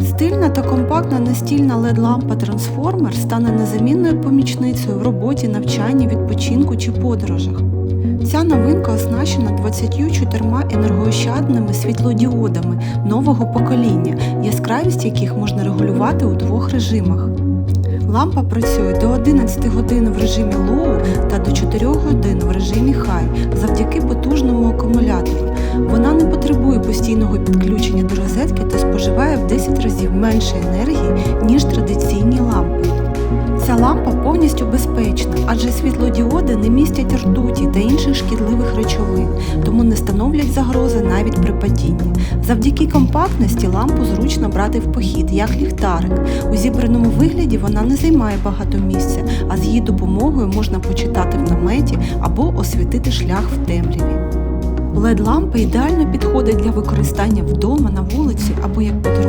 Стильна та компактна настільна LED-лампа трансформер стане незамінною помічницею в роботі, навчанні, відпочинку чи подорожах. Ця новинка оснащена 24 енергоощадними світлодіодами нового покоління, яскравість яких можна регулювати у двох режимах. Лампа працює до 11 годин в режимі Low та до 4 годин в режимі High завдяки потужному акумулятору. Вона не потребує постійного підключення до розетки в 10 разів менше енергії, ніж традиційні лампи. Ця лампа повністю безпечна, адже світлодіоди не містять ртуті та інших шкідливих речовин, тому не становлять загрози навіть при падінні. Завдяки компактності лампу зручно брати в похід, як ліхтарик. У зібраному вигляді вона не займає багато місця, а з її допомогою можна почитати в наметі або освітити шлях в темряві. LED-лампа ідеально підходить для використання вдома, на вулиці або як друзів